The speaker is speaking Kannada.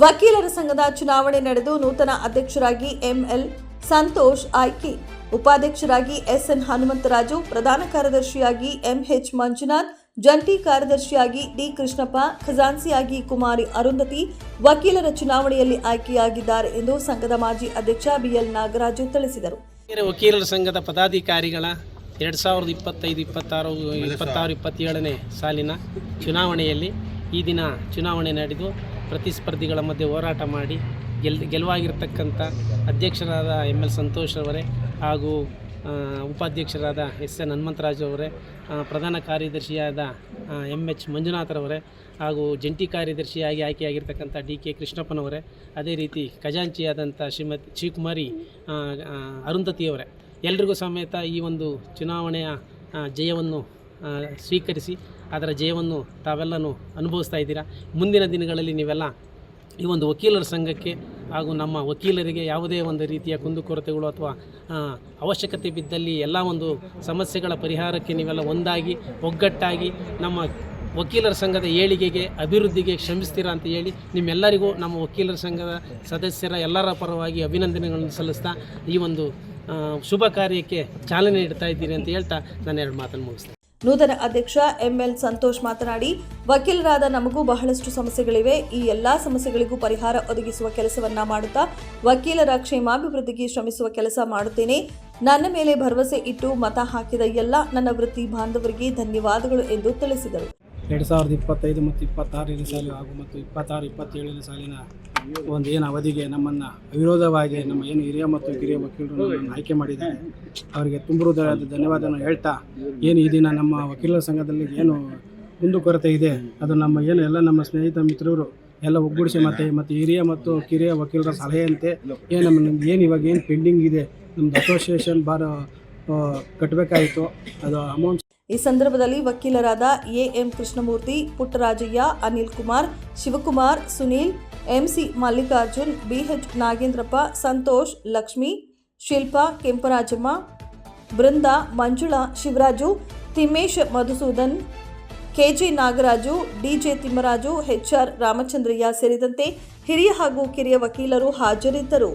ವಕೀಲರ ಸಂಘದ ಚುನಾವಣೆ ನಡೆದು ನೂತನ ಅಧ್ಯಕ್ಷರಾಗಿ ಎಂಎಲ್ ಸಂತೋಷ್ ಆಯ್ಕೆ. ಉಪಾಧ್ಯಕ್ಷರಾಗಿ ಎಸ್ಎನ್ ಹನುಮಂತರಾಜು, ಪ್ರಧಾನ ಕಾರ್ಯದರ್ಶಿಯಾಗಿ ಎಂಎಚ್ ಮಂಜುನಾಥ್, ಜಂಟಿ ಕಾರ್ಯದರ್ಶಿಯಾಗಿ ಡಿ ಕೃಷ್ಣಪ್ಪ ಖಜಾನ್ಸಿಯಾಗಿ ಕುಮಾರಿ ಅರುಂಧತಿ ವಕೀಲರ ಚುನಾವಣೆಯಲ್ಲಿ ಆಯ್ಕೆಯಾಗಿದ್ದಾರೆ ಎಂದು ಸಂಘದ ಮಾಜಿ ಅಧ್ಯಕ್ಷ ಬಿಎಲ್ ನಾಗರಾಜು ತಿಳಿಸಿದರು. ವಕೀಲರ ಸಂಘದ ಪದಾಧಿಕಾರಿಗಳ ಎರಡ್ ಸಾವಿರದ ಇಪ್ಪತ್ತೈದು, ಇಪ್ಪತ್ತಾರು ಇಪ್ಪತ್ತಾರು, ಇಪ್ಪತ್ತೇಳನೇ ಸಾಲಿನ ಚುನಾವಣೆಯಲ್ಲಿ ಈ ದಿನ ಚುನಾವಣೆ ನಡೆದು ಪ್ರತಿಸ್ಪರ್ಧಿಗಳ ಮಧ್ಯೆ ಹೋರಾಟ ಮಾಡಿ ಗೆಲ್, ಗೆಲುವಾಗಿರ್ತಕ್ಕಂಥ ಅಧ್ಯಕ್ಷರಾದ ಎಂ ಎಲ್ ಸಂತೋಷ್ ಅವರೇ ಹಾಗೂ ಉಪಾಧ್ಯಕ್ಷರಾದ ಎಸ್ ಎನ್ ಹನುಮಂತರಾಜು ಅವರೇ ಪ್ರಧಾನ ಕಾರ್ಯದರ್ಶಿಯಾದ ಎಂ ಎಚ್ ಮಂಜುನಾಥರವರೇ ಹಾಗೂ ಜಂಟಿ ಕಾರ್ಯದರ್ಶಿಯಾಗಿ ಆಯ್ಕೆಯಾಗಿರ್ತಕ್ಕಂಥ ಡಿ ಕೆ ಕೃಷ್ಣಪ್ಪನವರೇ ಅದೇ ರೀತಿ ಖಜಾಂಚಿಯಾದಂಥ ಶ್ರೀಮತಿ ಶಿವಕುಮಾರಿ ಅರುಂಧತಿಯವರೇ. ಎಲ್ರಿಗೂ ಸಮೇತ ಈ ಒಂದು ಚುನಾವಣೆಯ ಜಯವನ್ನು ಸ್ವೀಕರಿಸಿ ಅದರ ಜಯವನ್ನು ತಾವೆಲ್ಲನೂ ಅನುಭವಿಸ್ತಾ ಇದ್ದೀರಾ? ಮುಂದಿನ ದಿನಗಳಲ್ಲಿ ನೀವೆಲ್ಲ ಈ ಒಂದು ವಕೀಲರ ಸಂಘಕ್ಕೆ ಹಾಗೂ ನಮ್ಮ ವಕೀಲರಿಗೆ ಯಾವುದೇ ಒಂದು ರೀತಿಯ ಕುಂದುಕೊರತೆಗಳು ಅಥವಾ ಅವಶ್ಯಕತೆ ಬಿದ್ದಲ್ಲಿ ಎಲ್ಲ ಒಂದು ಸಮಸ್ಯೆಗಳ ಪರಿಹಾರಕ್ಕೆ ನೀವೆಲ್ಲ ಒಂದಾಗಿ, ಒಗ್ಗಟ್ಟಾಗಿ ನಮ್ಮ ವಕೀಲರ ಸಂಘದ ಏಳಿಗೆಗೆ, ಅಭಿವೃದ್ಧಿಗೆ ಶ್ರಮಿಸ್ತೀರಾ ಅಂತ ಹೇಳಿ ನಿಮ್ಮೆಲ್ಲರಿಗೂ ನಮ್ಮ ವಕೀಲರ ಸಂಘದ ಸದಸ್ಯರ ಎಲ್ಲರ ಪರವಾಗಿ ಅಭಿನಂದನೆಗಳನ್ನು ಸಲ್ಲಿಸ್ತಾ ಈ ಒಂದು ಶುಭ ಕಾರ್ಯಕ್ಕೆ ಚಾಲನೆ ನೀಡ್ತಾ ಇದ್ದೀನಿ ಅಂತ ಹೇಳ್ತಾ ನಾನು ಎರಡು ಮಾತನ್ನು ಮುಗಿಸ್ತೇನೆ. ನೂತನ ಅಧ್ಯಕ್ಷ ಎಂಎಲ್ ಸಂತೋಷ್ ಮಾತನಾಡಿ, ವಕೀಲರಾದ ನಮಗೂ ಬಹಳಷ್ಟು ಸಮಸ್ಯೆಗಳಿವೆ. ಈ ಎಲ್ಲಾ ಸಮಸ್ಯೆಗಳಿಗೂ ಪರಿಹಾರ ಒದಗಿಸುವ ಕೆಲಸವನ್ನ ಮಾಡುತ್ತಾ, ವಕೀಲರ ಕ್ಷೇಮಾಭಿವೃದ್ಧಿಗೆ ಶ್ರಮಿಸುವ ಕೆಲಸ ಮಾಡುತ್ತೇನೆ. ನನ್ನ ಮೇಲೆ ಭರವಸೆ ಇಟ್ಟು ಮತ ಹಾಕಿದ ಎಲ್ಲ ನನ್ನ ವೃತ್ತಿ ಬಾಂಧವರಿಗೆ ಧನ್ಯವಾದಗಳು ಎಂದು ತಿಳಿಸಿದರು. ಎರಡು ಸಾವಿರದ ಇಪ್ಪತ್ತೈದು ಮತ್ತು ಇಪ್ಪತ್ತಾರನೇ ಸಾಲು ಹಾಗೂ ಮತ್ತು ಇಪ್ಪತ್ತಾರು ಇಪ್ಪತ್ತೇಳನೇ ಸಾಲಿನ ಒಂದು ಏನು ಅವಧಿಗೆ ನಮ್ಮನ್ನು ಅವಿರೋಧವಾಗಿ ನಮ್ಮ ಏನು ಹಿರಿಯ ಮತ್ತು ಕಿರಿಯ ವಕೀಲರು ನಮ್ಮನ್ನು ಆಯ್ಕೆ ಮಾಡಿದ್ದಾರೆ. ಅವರಿಗೆ ತುಂಬ ಹೃದಯದ ಧನ್ಯವಾದವನ್ನು ಹೇಳ್ತಾ, ಏನು ಈ ದಿನ ನಮ್ಮ ವಕೀಲರ ಸಂಘದಲ್ಲಿ ಏನು ಕುಂದುಕೊರತೆ ಇದೆ, ಅದು ನಮ್ಮ ಏನು ಎಲ್ಲ ನಮ್ಮ ಸ್ನೇಹಿತ ಮಿತ್ರರು ಎಲ್ಲ ಒಗ್ಗೂಡಿಸಿ ಮತ್ತೆ ಮತ್ತು ಹಿರಿಯ ಮತ್ತು ಕಿರಿಯ ವಕೀಲರ ಸಲಹೆಯಂತೆ ಏನು ನಮ್ಮ ಏನು ಇವಾಗ ಏನು ಪೆಂಡಿಂಗ್ ಇದೆ ನಮ್ಮದು ಅಸೋಸಿಯೇಷನ್ ಬಾರ ಕಟ್ಟಬೇಕಾಯಿತು ಅದು ಅಮೌಂಟ್ ಈ ಸಂದರ್ಭದಲ್ಲಿ ವಕೀಲರಾದ M Krishnamurthy, Puttarajaiah, Anil Kumar, Shivakumar, Sunil, MC Mallikarjun, BH Nagendrappa, Santosh, Lakshmi, Shilpa, Kemparajamma, Brinda, Manjula, Shivaraju Timmesh Madhusudan, KG Nagaraju, DJ Thimmaraju HR Ramachandraiah ಸೇರಿದಂತೆ ಹಿರಿಯ ಹಾಗೂ ಕಿರಿಯ ವಕೀಲರು ಹಾಜರಿದ್ದರು.